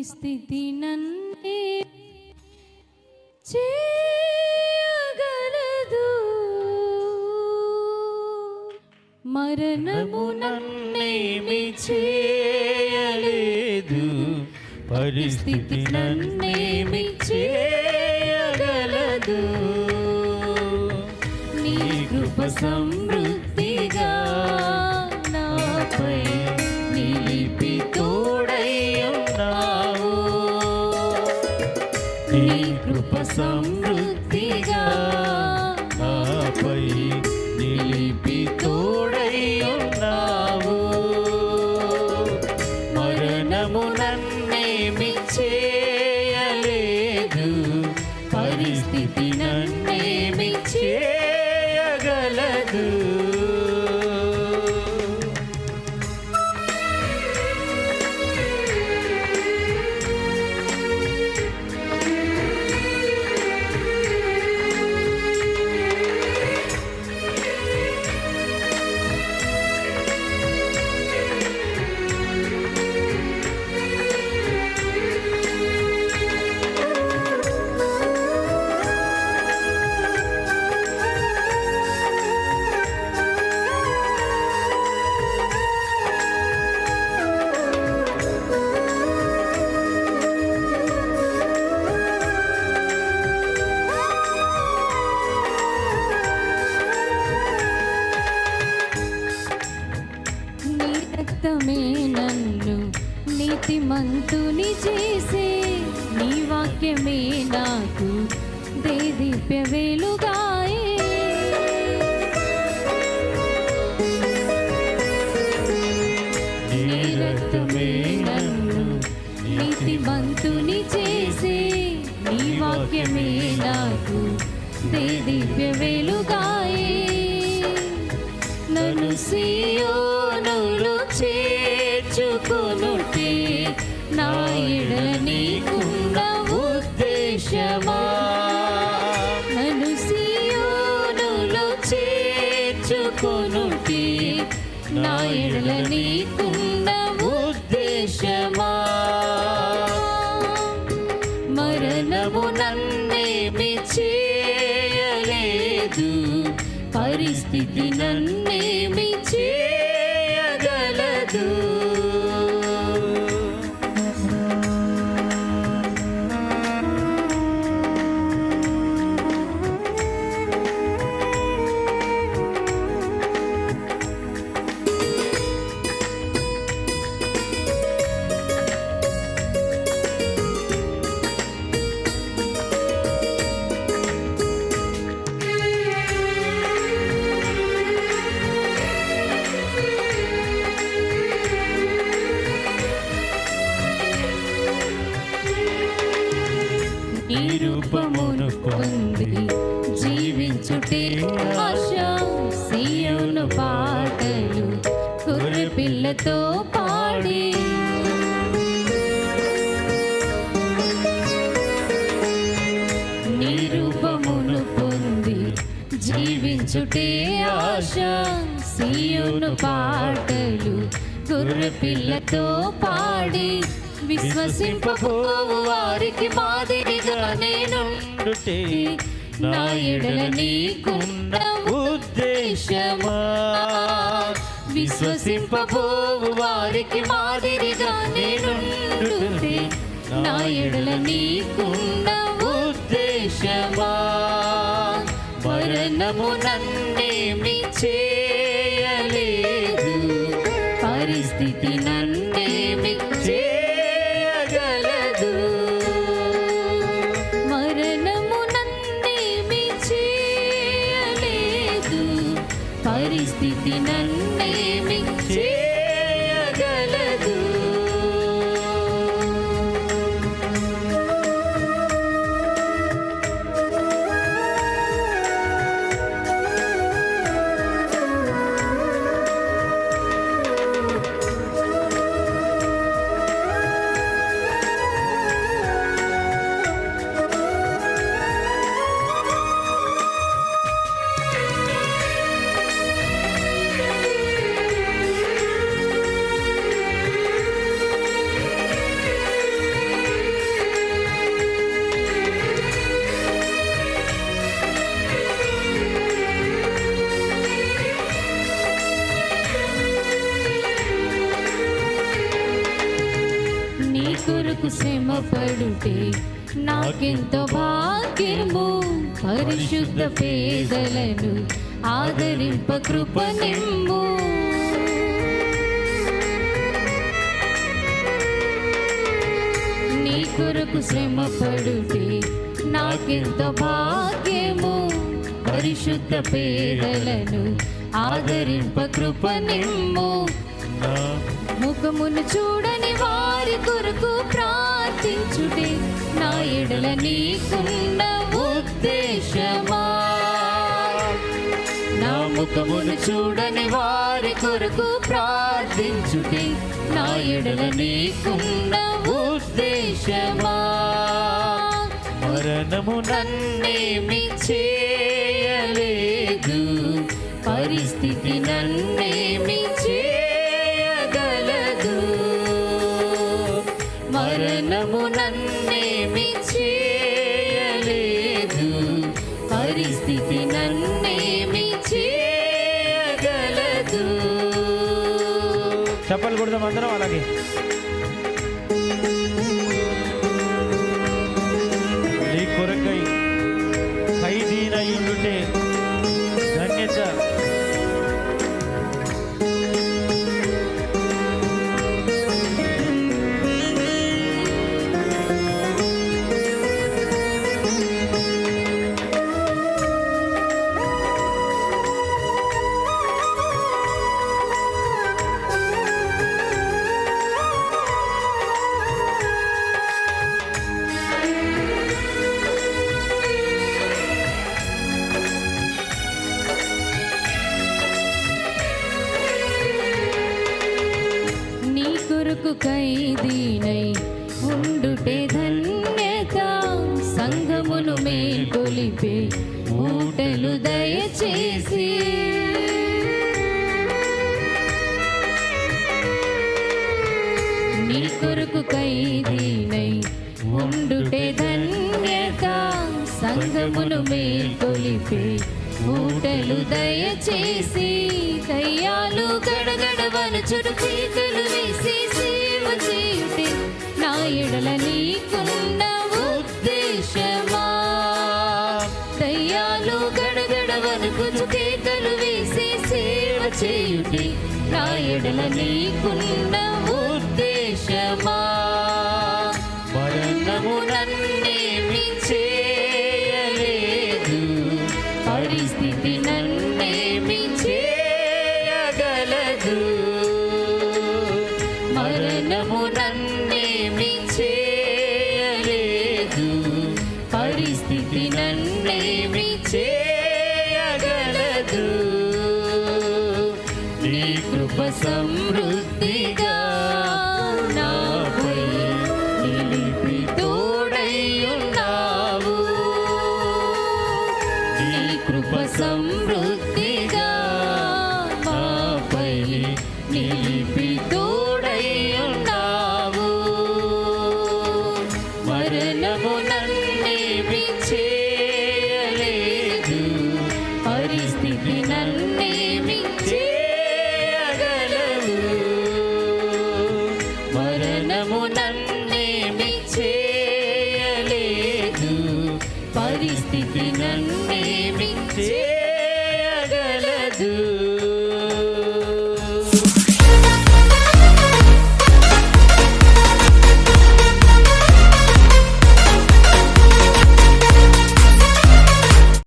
పరిస్థితి నన్నే చేయగలదు. మరణము నన్నేమి చేయలేదు. పరిస్థితి నన్నేమి చేయగలదు. నీ కృప సమృద్ధిగా నీతిమంతుని చేసే నీ వాక్యమే నాకు దేదీప్య వెలుగాయే. నీ నీతిమంతుని చేసే నీ వాక్యమే నాకు దేదీప్య వెలుగాయే. నన్ను సీయో జీవించుటే ఆశ సీయోను పాటలు కుర్రి పిల్లతో పాడి. నిరూపమును పొంది జీవించుటే ఆశ సీయోను పాటలు కుర్రి పిల్లతో పాడి. విశ్వసింపబోవు వారికి మాదిరిగా నేను నా ఎడల నీకున్న ఉద్దేశమా? విశ్వసింపబోవు వారికి మాదిరిగా నేను నా ఎడల నీకున్న ఉద్దేశమా? మరణము నన్నేమి చేయలేదు. పరిస్థితి నన్ను పరిస్థితి నన్నేమి పడుటే నాకెంతో భాగ్యము. పరిశుద్ధ పేదలను ఆదరింప కృప నిమ్ము నీ కొరకు శ్రమ పడుటే నాకెంతో భాగ్యము. పరిశుద్ధ పేదలను ఆదరింప కృప నిమ్ము ముఖమును చూడని వారి కొరకు ప్రార్థించుటే నా ఎడల నీకున్న ఉద్దేశమా? నా ముఖమును చూడని వారి కొరకు ప్రార్థించుటే నా ఎడల నీకున్న ఉద్దేశమా? మరణము నన్నేమి చేయలేదు పరిస్థితి నన్నేమి చేయగలదు మరణము నన్నేమి చేయలేదు పరిస్థితి నన్నేమి చేయగలదు చెప్పలు కొడదాం అందరం అలాగే. ఉండుటే ధన్యత సంఘమును మేల్కొలిపే ఊటలు దయచేసి. నీ కొరకు ఖైదీనై ఉండుటే ధన్యత సంఘమును మేల్కొలిపే ఊటలు దయచేసి. దయ్యాలు గడగడవను చుడు చీకలు వేసి సేవ ఎడల నీకున్న ఉద్దేశమా? దయ్యాలు గడగడ కుచు కేకలు వేసి సేవ చేయుటి. నా ఎడల నీకున్న ఉద్దేశమా? పరిస్థితి నన్నేమి చేయ